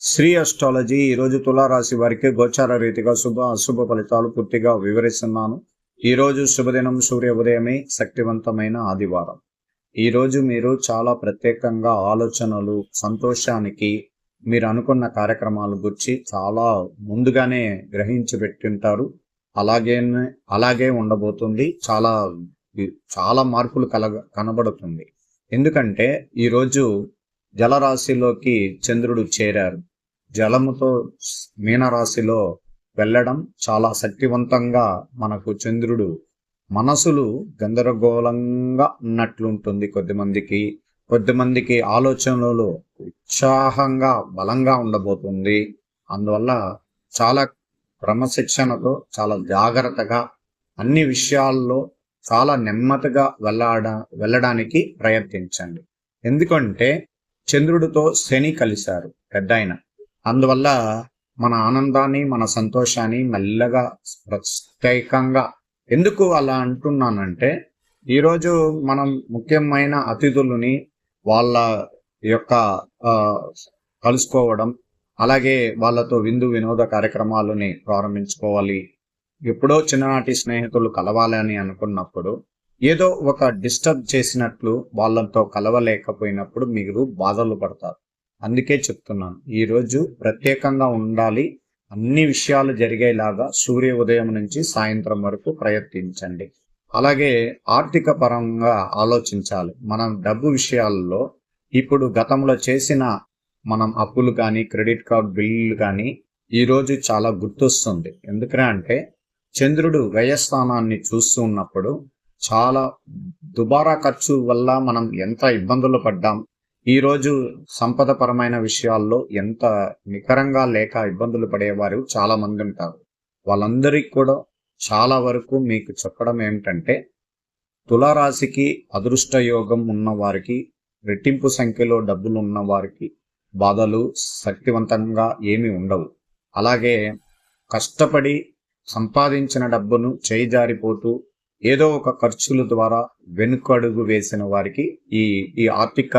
Shri astrology ఈరోజు తులారాశి వారికి గోచార రీతిగా శుభ అశుభ ఫలితాలు పూర్తిగా వివరిస్తున్నాను. ఈరోజు శుభదినం సూర్య ఉదయమే శక్తివంతమైన ఆదివారం. ఈరోజు మీరు చాలా ప్రత్యేకంగా ఆలోచనలు సంతోషానికి మీరు అనుకున్న కార్యక్రమాల గురించి చాలా ముందుగానే గ్రహించి పెట్టింటారు. అలాగే అలాగే ఉండబోతుంది. చాలా చాలా మార్పులు కలగ కనబడుతుంది. ఎందుకంటే ఈరోజు జలరాశిలోకి చంద్రుడు చేరారు. జలముతో మీనరాశిలో వెళ్ళడం చాలా శక్తివంతంగా మనకు చంద్రుడు మనసులు గందరగోళంగా ఉన్నట్లుంటుంది కొద్దిమందికి. కొద్దిమందికి ఆలోచనలు ఉత్సాహంగా బలంగా ఉండబోతుంది. అందువల్ల చాలా క్రమశిక్షణతో చాలా జాగ్రత్తగా అన్ని విషయాల్లో చాలా నెమ్మదిగా వెళ్ళడా వెళ్ళడానికి ప్రయత్నించండి. ఎందుకంటే చంద్రుడితో శని కలిశారు పెద్ద అందువల్ల మన ఆనందాన్ని మన సంతోషాన్ని మెల్లగా ప్రత్యేకంగా ఎందుకు అలా అంటున్నానంటే ఈరోజు మనం ముఖ్యమైన అతిథులని వాళ్ళ యొక్క కలుసుకోవడం అలాగే వాళ్ళతో విందు వినోద కార్యక్రమాలని ప్రారంభించుకోవాలి. ఎప్పుడో చిన్ననాటి స్నేహితులు కలవాలని అనుకున్నప్పుడు ఏదో ఒక డిస్టర్బ్ చేసినట్లు వాళ్ళతో కలవలేకపోయినప్పుడు మీరు బాధలు పడతారు. అందుకే చెప్తున్నాను. ఈరోజు ప్రత్యేకంగా ఉండాలి. అన్ని విషయాలు జరిగేలాగా సూర్య ఉదయం నుంచి సాయంత్రం వరకు ప్రయత్నించండి. అలాగే ఆర్థిక పరంగా ఆలోచించాలి. మనం డబ్బు విషయాల్లో ఇప్పుడు గతంలో చేసిన మనం అప్పులు కానీ క్రెడిట్ కార్డ్ బిల్లులు కానీ ఈరోజు చాలా గుర్తొస్తుంది. ఎందుకంటే చంద్రుడు వ్యయస్థానాన్ని చూస్తూ ఉన్నప్పుడు చాలా దుబారా ఖర్చు వల్ల మనం ఎంత ఇబ్బందులు పడ్డాం ఈరోజు సంపదపరమైన విషయాల్లో ఎంత నికరంగా లేక ఇబ్బందులు పడేవారు చాలా మంది ఉంటారు. వాళ్ళందరికీ కూడా చాలా వరకు మీకు చెప్పడం ఏమిటంటే తులారాశికి అదృష్ట యోగం ఉన్న వారికి రెట్టింపు సంఖ్యలో డబ్బులు ఉన్న వారికి బాధలు శక్తివంతంగా ఏమి ఉండవు. అలాగే కష్టపడి సంపాదించిన డబ్బును చేయిజారిపోతూ ఏదో ఒక ఖర్చుల ద్వారా వెనుకడుగు వేసిన వారికి ఈ ఈ ఆర్థిక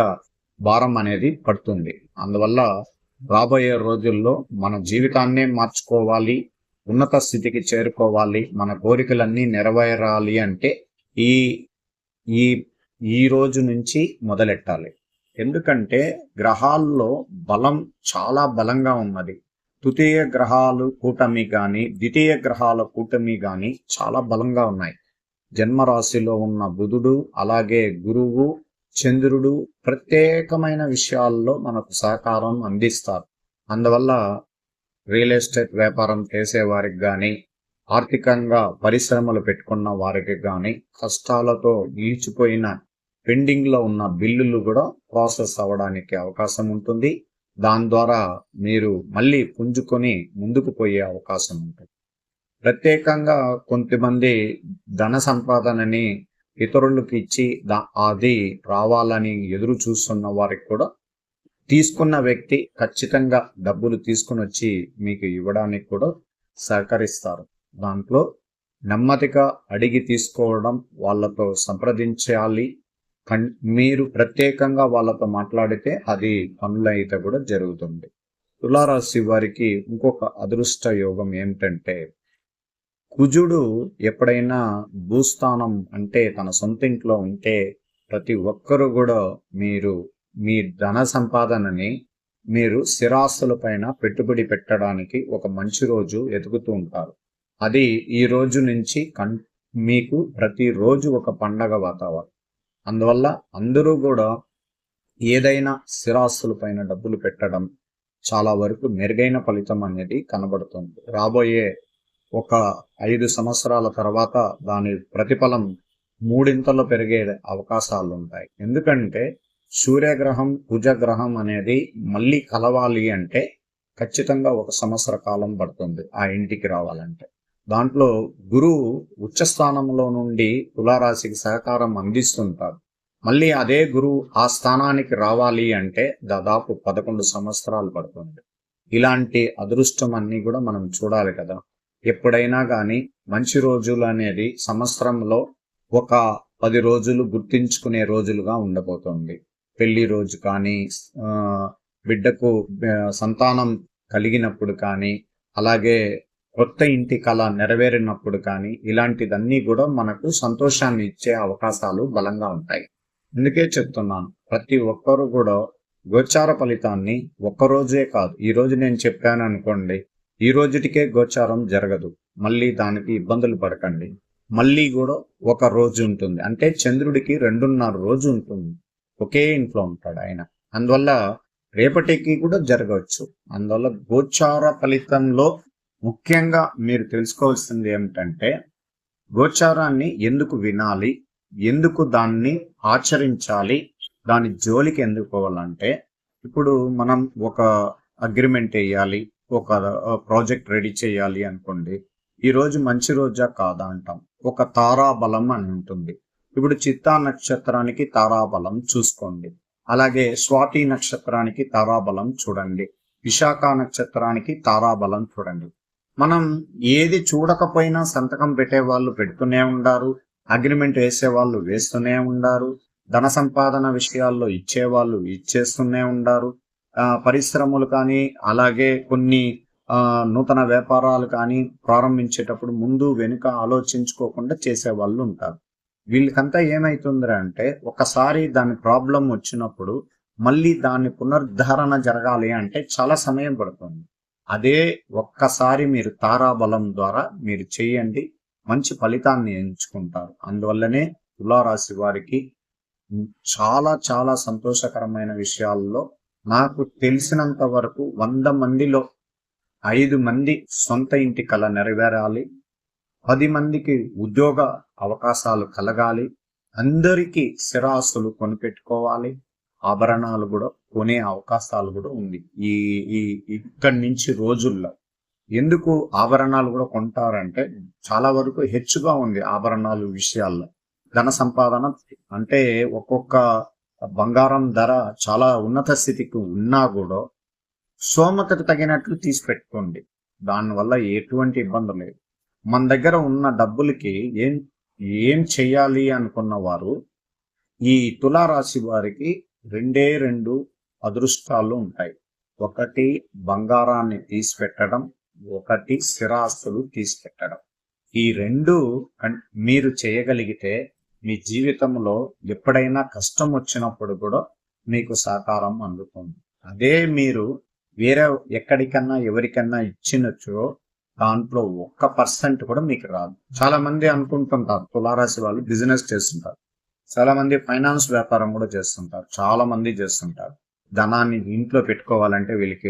భారం అనేది పడుతుంది. అందువల్ల రాబోయే రోజుల్లో మన జీవితాన్నే మార్చుకోవాలి ఉన్నత స్థితికి చేరుకోవాలి మన కోరికలన్నీ నెరవేరాలి అంటే ఈ ఈ ఈ రోజు నుంచి మొదలెట్టాలి. ఎందుకంటే గ్రహాల్లో బలం చాలా బలంగా ఉన్నది. తృతీయ గ్రహాలు కూటమి కానీ ద్వితీయ గ్రహాల కూటమి కానీ చాలా బలంగా ఉన్నాయి. జన్మరాశిలో ఉన్న బుధుడు అలాగే గురువు చంద్రుడు ప్రత్యేకమైన విషయాల్లో మనకు సహకారం అందిస్తారు. అందువల్ల రియల్ ఎస్టేట్ వ్యాపారం చేసేవారికి కానీ ఆర్థికంగా పరిశ్రమలు పెట్టుకున్న వారికి కానీ కష్టాలతో నిలిచిపోయిన పెండింగ్లో ఉన్న బిల్లులు కూడా ప్రాసెస్ అవ్వడానికి అవకాశం ఉంటుంది. దాని ద్వారా మీరు మళ్ళీ పుంజుకొని ముందుకు పోయే అవకాశం ఉంటుంది. ప్రత్యేకంగా కొంతమంది ధన సంపాదనని ఇతరులకు ఇచ్చి అది రావాలని ఎదురు చూస్తున్న వారికి కూడా తీసుకున్న వ్యక్తి ఖచ్చితంగా డబ్బులు తీసుకుని వచ్చి మీకు ఇవ్వడానికి కూడా సహకరిస్తారు. దాంట్లో నెమ్మదిగా అడిగి తీసుకోవడం వాళ్ళతో సంప్రదించాలి. మీరు ప్రత్యేకంగా వాళ్ళతో మాట్లాడితే అది పనులైతే అయితే కూడా జరుగుతుంది. తులారాశి వారికి ఇంకొక అదృష్ట యోగం ఏమిటంటే కుజుడు ఎప్పుడైనా భూస్థానం అంటే తన సొంత ఇంట్లో ఉంటే ప్రతి ఒక్కరు కూడా మీరు మీ ధన సంపాదనని మీరు స్థిరాస్తుల పైన పెట్టుబడి పెట్టడానికి ఒక మంచి రోజు ఎదుగుతూ ఉంటారు. అది ఈ రోజు నుంచి కన్ మీకు ప్రతిరోజు ఒక పండగ వాతావరణం. అందువల్ల అందరూ కూడా ఏదైనా స్థిరాస్తుల పైన డబ్బులు పెట్టడం చాలా వరకు మెరుగైన ఫలితం అనేది కనబడుతుంది. రాబోయే ఒక ఐదు సంవత్సరాల తర్వాత దాని ప్రతిఫలం మూడింతలు పెరిగే అవకాశాలు ఉంటాయి ఎందుకంటే సూర్యగ్రహం కుజగ్రహం అనేది మళ్ళీ కలవాలి అంటే ఖచ్చితంగా ఒక సంవత్సర కాలం పడుతుంది ఆ ఇంటికి రావాలంటే. దాంట్లో గురువు ఉచ్చస్థానంలో నుండి తులారాశికి సహకారం అందిస్తుంటారు. మళ్ళీ అదే గురువు ఆ స్థానానికి రావాలి అంటే దాదాపు పదకొండు సంవత్సరాలు పడుతుంది. ఇలాంటి అదృష్టం అన్ని కూడా మనం చూడాలి కదా. ఎప్పుడైనా కానీ మంచి రోజులు అనేది సంవత్సరంలో ఒక పది రోజులు గుర్తించుకునే రోజులుగా ఉండబోతోంది. పెళ్ళి రోజు కానీ బిడ్డకు సంతానం కలిగినప్పుడు కానీ అలాగే కొత్త ఇంటి కళ నెరవేరినప్పుడు కానీ ఇలాంటిదన్నీ కూడా మనకు సంతోషాన్ని ఇచ్చే అవకాశాలు బలంగా ఉంటాయి. అందుకే చెప్తున్నాను ప్రతి ఒక్కరు కూడా గోచార ఫలితాన్ని ఒక్కరోజే కాదు. ఈ రోజు నేను చెప్పాను అనుకోండి ఈ రోజుటికే గోచారం జరగదు. మళ్ళీ దానికి ఇబ్బందులు పడకండి. మళ్ళీ కూడా ఒక రోజు ఉంటుంది. అంటే చంద్రుడికి రెండున్నర రోజు ఉంటుంది. ఒకే ఇంట్లో ఉంటాడు ఆయన. అందువల్ల రేపటికి కూడా జరగవచ్చు. అందువల్ల గోచార ఫలితంలో ముఖ్యంగా మీరు తెలుసుకోవాల్సింది ఏమిటంటే గోచారాన్ని ఎందుకు వినాలి? ఎందుకు దాన్ని ఆచరించాలి? దాని జోలికి ఎందుకు పోవాలంటే ఇప్పుడు మనం ఒక అగ్రిమెంట్ వేయాలి. ఒక ప్రాజెక్ట్ రెడీ చేయాలి అనుకోండి ఈ రోజు మంచి రోజా కాదా అంటాం. ఒక తారాబలం అని ఉంటుంది. ఇప్పుడు చిత్తా నక్షత్రానికి తారాబలం చూసుకోండి. అలాగే స్వాతి నక్షత్రానికి తారాబలం చూడండి. విశాఖ నక్షత్రానికి తారాబలం చూడండి. మనం ఏది చూడకపోయినా సంతకం పెట్టే వాళ్ళు పెడుతూనే ఉండారు అగ్రిమెంట్ వేసే వాళ్ళు వేస్తూనే ఉండారు ధన సంపాదన విషయాల్లో ఇచ్చేవాళ్ళు ఇచ్చేస్తూనే ఉండారు పరిశ్రమలు కానీ అలాగే కొన్ని నూతన వ్యాపారాలు కానీ ప్రారంభించేటప్పుడు ముందు వెనుక ఆలోచించుకోకుండా చేసే వాళ్ళు ఉంటారు. వీళ్ళకంతా ఏమైతుందిరా అంటే ఒకసారి దాని ప్రాబ్లం వచ్చినప్పుడు మళ్ళీ దాన్ని పునరుద్ధరణ జరగాలి అంటే చాలా సమయం పడుతుంది. అదే ఒక్కసారి మీరు తారాబలం ద్వారా మీరు చేయండి మంచి ఫలితాన్ని ఎంచుకుంటారు. అందువల్లనే తులారాశి వారికి చాలా చాలా సంతోషకరమైన విషయాల్లో నాకు తెలిసినంత వరకు వంద మందిలో ఐదు మంది సొంత ఇంటి కళ నెరవేరాలి పది మందికి ఉద్యోగ అవకాశాలు కలగాలి అందరికీ స్థిరాస్తులు కొనిపెట్టుకోవాలి ఆభరణాలు కూడా కొనే అవకాశాలు కూడా ఉంది. ఈ ఈ ఇక్కడి నుంచి రోజుల్లో ఎందుకు ఆభరణాలు కూడా కొంటారంటే చాలా వరకు హెచ్చుగా ఉంది ఆభరణాలు విషయాల్లో. ధన సంపాదన అంటే ఒక్కొక్క బంగారం ధర చాలా ఉన్నత స్థితికి ఉన్నా కూడా సోమతకు తగినట్లు తీసి పెట్టుకోండి దానివల్ల ఎటువంటి ఇబ్బంది లేదు. మన దగ్గర ఉన్న డబ్బులకి ఏం ఏం చెయ్యాలి అనుకున్న వారు ఈ తులారాశి వారికి రెండే రెండు అదృష్టాలు ఉంటాయి. ఒకటి బంగారాన్ని తీసిపెట్టడం ఒకటి స్థిరాస్తులు తీసిపెట్టడం. ఈ రెండు కన్- మీరు చేయగలిగితే మీ జీవితంలో ఎప్పుడైనా కష్టం వచ్చినప్పుడు కూడా మీకు సహకారం అందుతుంది. అదే మీరు వేరే ఎక్కడికన్నా ఎవరికన్నా ఇచ్చినచ్చో దాంట్లో ఒక్క పర్సెంట్ కూడా మీకు రాదు. చాలా మంది అనుకుంటుంటారు తులారాశి వాళ్ళు బిజినెస్ చేస్తుంటారు. చాలా మంది ఫైనాన్స్ వ్యాపారం కూడా చేస్తుంటారు. చాలా మంది చేస్తుంటారు. ధనాన్ని ఇంట్లో పెట్టుకోవాలంటే వీళ్ళకి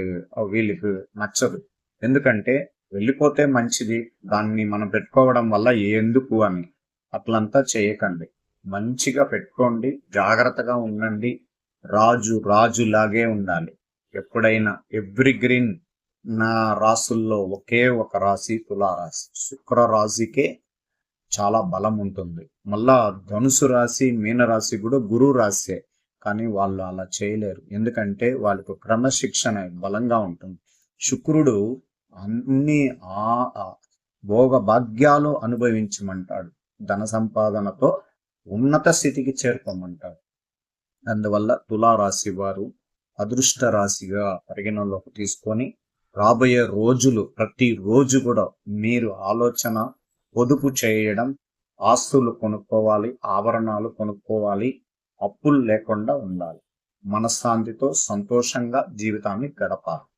వీళ్ళకి నచ్చదు. ఎందుకంటే వెళ్ళిపోతే మంచిది. దాన్ని మనం పెట్టుకోవడం వల్ల ఎందుకు అని. అట్లంతా చేయకండి. మంచిగా పెట్టుకోండి జాగ్రత్తగా ఉండండి రాజు రాజులాగే ఉండాలి. ఎప్పుడైనా ఎవ్రీ గ్రీన్ నా రాసుల్లో ఒకే ఒక రాశి తులారాశి. శుక్ర రాశికే చాలా బలం ఉంటుంది. మళ్ళా ధనుసు రాశి మీనరాశి కూడా గురు రాశే కానీ వాళ్ళు అలా చేయలేరు. ఎందుకంటే వాళ్ళకు క్రమశిక్షణ బలంగా ఉంటుంది. శుక్రుడు అన్ని ఆ భోగ భాగ్యాలు అనుభవించమంటాడు. ధన సంపాదనతో ఉన్నత స్థితికి చేరుకోమంటాడు. అందువల్ల తులారాశి వారు అదృష్ట రాశిగా పరిగణలోకి తీసుకొని రాబోయే రోజులు ప్రతి రోజు కూడా మీరు ఆలోచన పొదుపు చేయడం ఆస్తులు కొనుక్కోవాలి ఆభరణాలు కొనుక్కోవాలి అప్పులు లేకుండా ఉండాలి. మనశ్శాంతితో సంతోషంగా జీవితాన్ని గడపాలి.